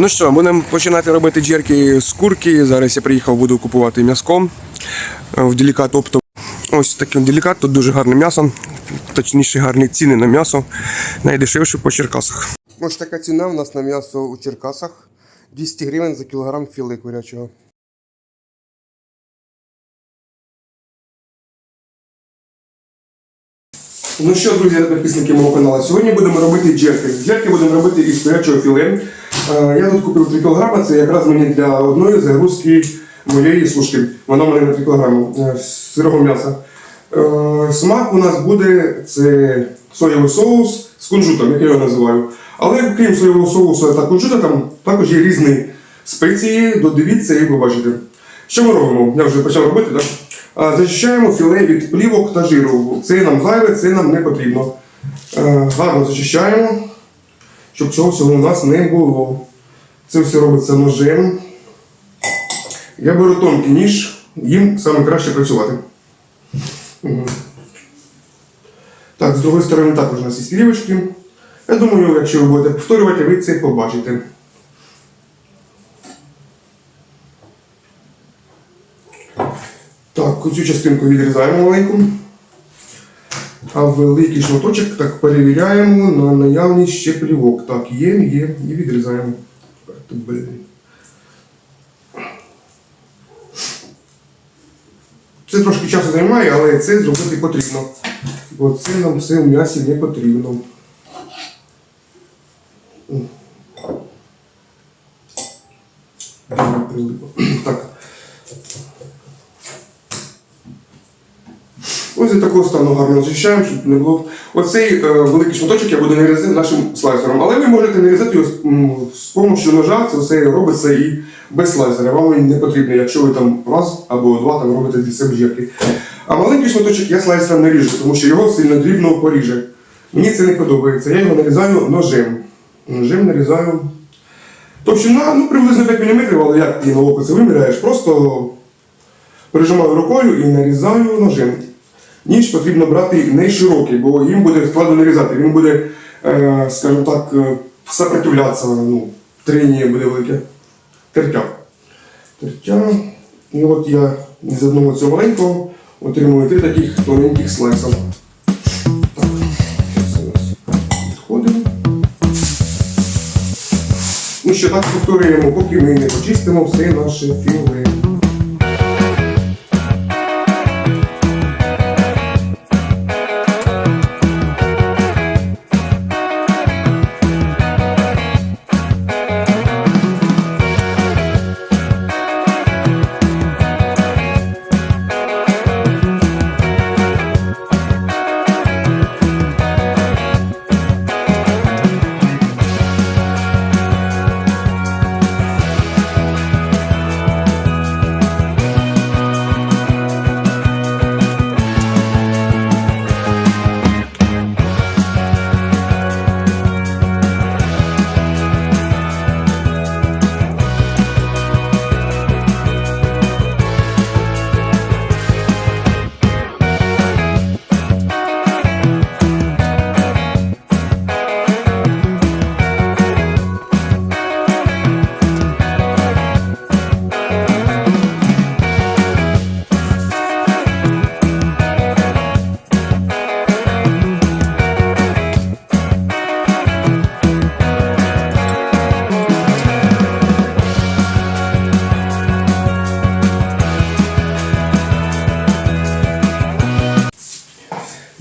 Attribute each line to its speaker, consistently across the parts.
Speaker 1: Ну що, будемо починати робити джерки з курки. Зараз я приїхав, буду купувати м'яско е, в делікат оптом. Ось такий делікат, тут дуже гарне м'ясо, точніше гарні ціни на м'ясо. Найдешевше по Черкасах. Ось така ціна у нас на м'ясо у Черкасах. 200 гривень за кілограм філе курячого. Ну що, друзі, підписники мого каналу. Сьогодні будемо робити джерки. Джерки будемо робити із курячого філе. Е, Я тут купив 3 кг, це якраз мені для одної загрузки моєї сушки. Вона мене на 3 кг е, сирого м'яса. Е, Смак у нас буде це соєвий соус з кунжутом, як я його називаю. Але крім соєвого соусу та кунжута, там також є різні спеції, додивіться і побачите. Що ми робимо? Я вже почав робити, так? Зачищаємо філе від плівок та жиру. Це нам зайве, це нам не потрібно. Гарно зачищаємо, щоб цього всього у нас не було. Це все робиться ножем. Я беру тонкий ніж, їм саме краще працювати. Так, з другої сторони також у нас є слівочки. Я думаю, якщо ви будете повторювати, ви це побачите. Так, оцю частинку відрізаємо маленьку. А великий шматочок так перевіряємо на наявність ще плівок. Так, є, є, і відрізаємо. Блін. Це трошки часу займає, але це зробити потрібно. Бо це нам все в м'ясі не потрібно. Так. Ось до такого стану гарно зачищаємо, щоб не було. Оцей е, великий шматочок я буду нарізати нашим слайсером. Але ви можете нарізати його з, з допомогою ножа, це все робиться і без слайсера. Вам він не потрібно, якщо ви там раз або два там робите для себе жирки. А маленький шматочок я слайсером не ріжу, тому що його сильно дрібно поріже. Мені це не подобається. Я його нарізаю ножем. Ножем нарізаю. Товщина ну, приблизно 5 мм, але як ти на це виміряєш, просто прижимаю рукою і нарізаю ножем. Ніж потрібно брати не широкий, бо їм буде складно нарізати. Він буде, е, скажімо так, е, сопротивлятися. Ну, трення буде велике. Тертя. Тертя. І от я з одного цього маленького отримую три таких тоненьких слайса. Так. Ну що так повторюємо, поки ми не почистимо все наше філе.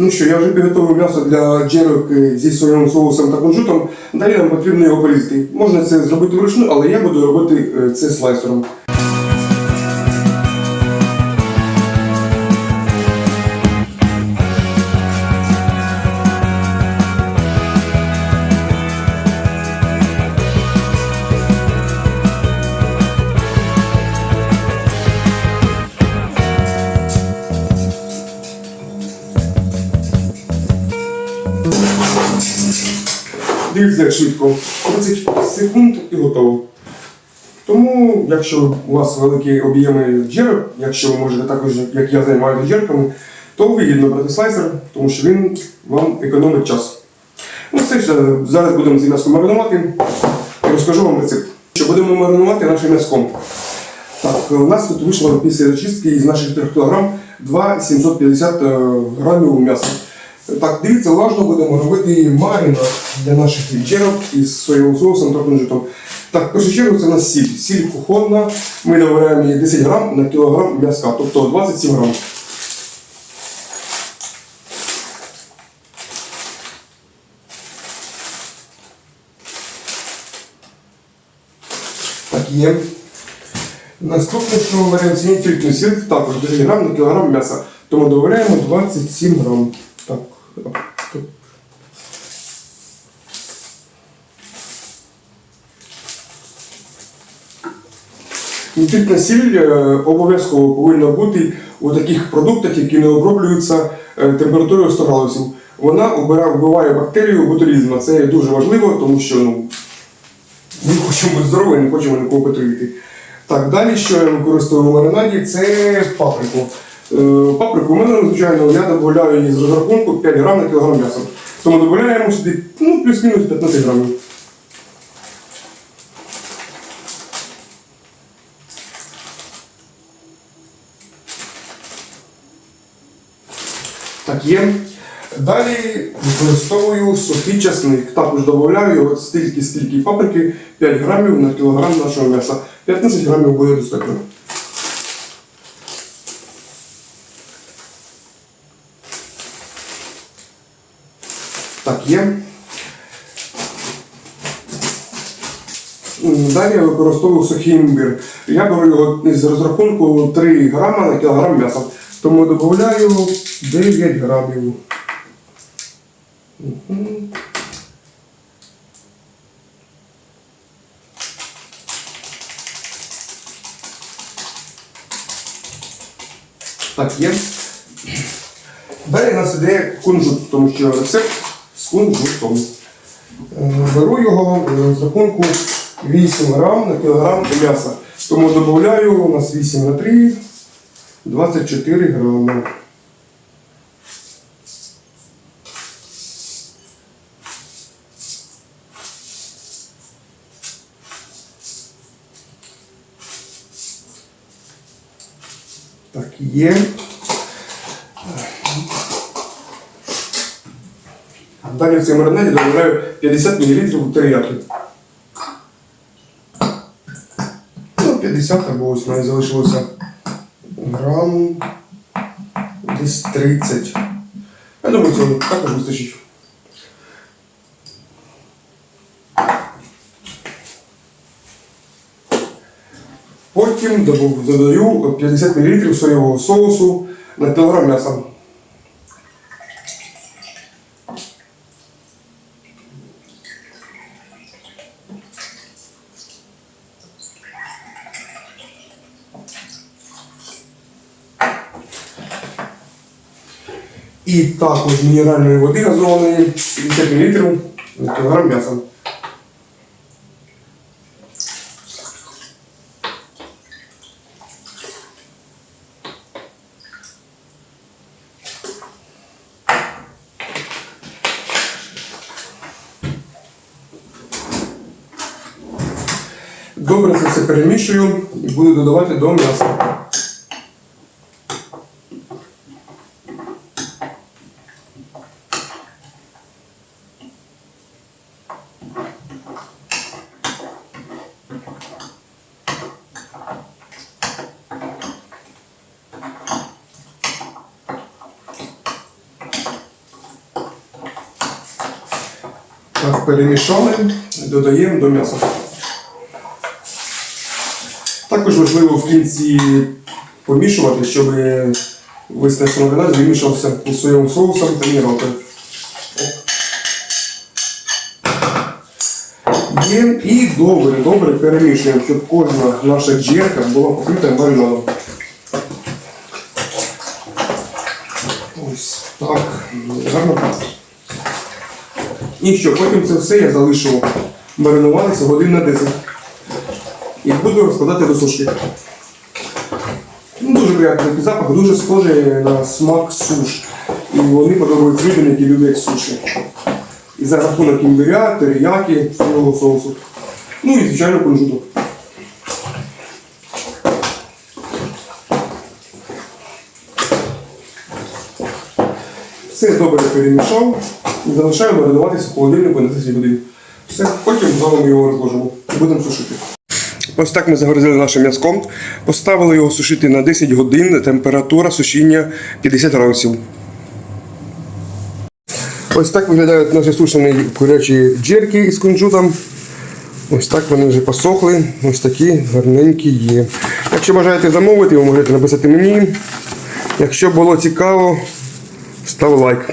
Speaker 1: Ну що, я вже підготував м'ясо для джерок е, зі своїм соусом та кунжутом. Далі нам потрібно його порізати. Можна це зробити вручну, але я буду робити е, це слайсером. Дивіться, як швидко. 30 секунд і готово. Тому, якщо у вас великі об'єми джерок, якщо ви можете також, як я займаюся джерками, то вигідно брати слайсер, тому що він вам економить час. Ну, все ж зараз будемо ці м'ясо маринувати і розкажу вам рецепт. Що будемо маринувати наше м'яском. Так, у нас тут вийшло після очистки із наших 3 кг 2,750 е, грамів м'яса. Так, дивіться, уважно будемо робити маринад для наших відчерок із соєвим соусом та кунжутом. Так, в першу чергу це у нас сіль. Сіль кухонна. Ми додаємо її 10 грам на кілограм м'яска, тобто 27 грам. Так, є. Наступне, що ми беремо ціні тільки сіль, також 10 грам на кілограм м'яса. Тому додаємо 27 грам. Так. Так. Сіль е, обов'язково повинна бути у таких продуктах, які не оброблюються е, температурою 100 градусів. Вона вбиває бактерію ботулізму. Це дуже важливо, тому що ну, ми хочемо бути здорові, не хочемо нікого потруїти. Так, далі, що я використовую в маринаді, це паприку. Е, Паприку в мене, звичайно, я додаю її з розрахунку 5 грам на кілограм м'яса. Тому додаємо сюди ну, плюс-мінус 15 грамів. Так, є. Далі використовую сухий часник. Також додаю от стільки, стільки паприки, 5 грамів на кілограм нашого м'яса. 15 грамів буде достатньо. Так, є. Далі я використовую сухий імбир. Я беру його з розрахунку 3 грама на кілограм м'яса. Тому додаю 9 грамів. Так, є. Далі у нас іде кунжут, тому що рецепт кунжутом. Е, Беру його е, з рахунку 8 грам на кілограм м'яса. Тому додаю у нас 8 на 3, 24 грами. Так, є. Далі в маринаді додаю 50 мл терияки. Ну, 50 або ось мене залишилося грам десь 30. Я думаю, цього також вистачить. Потім додаю 50 мл соєвого соусу на кілограм м'яса. І також мінеральної води газованої 50 мл на кілограм м'яса. Добре це все перемішую і буду додавати до м'яса. Так, перемішали, додаємо до м'яса. Також важливо в кінці помішувати, щоб весь маринад вимішався із соусом та мінералкою. І добре, добре перемішуємо, щоб кожна наша джерка була покрита маринадом. Ось так. Гарно. І що, потім це все я залишу маринуватися годин на 10. І буду розкладати до сушки. Ну, дуже приємний запах, дуже схожий на смак суш. І вони подобаються людям, які люблять суші. І за рахунок імбиря, терияки, соєвого соусу. Ну і звичайно кунжуток. Все добре перемішав і залишаємо маринуватися в холодильнику на 10 годин. Все, потім знову ми його розложимо і будемо сушити. Ось так ми загрузили наше м'язком, поставили його сушити на 10 годин, температура сушіння 50 градусів. Ось так виглядають наші сушені курячі джерки із кунжутом. Ось так вони вже посохли. Ось такі гарненькі є. Якщо бажаєте замовити, ви можете написати мені. Якщо було цікаво, став лайк.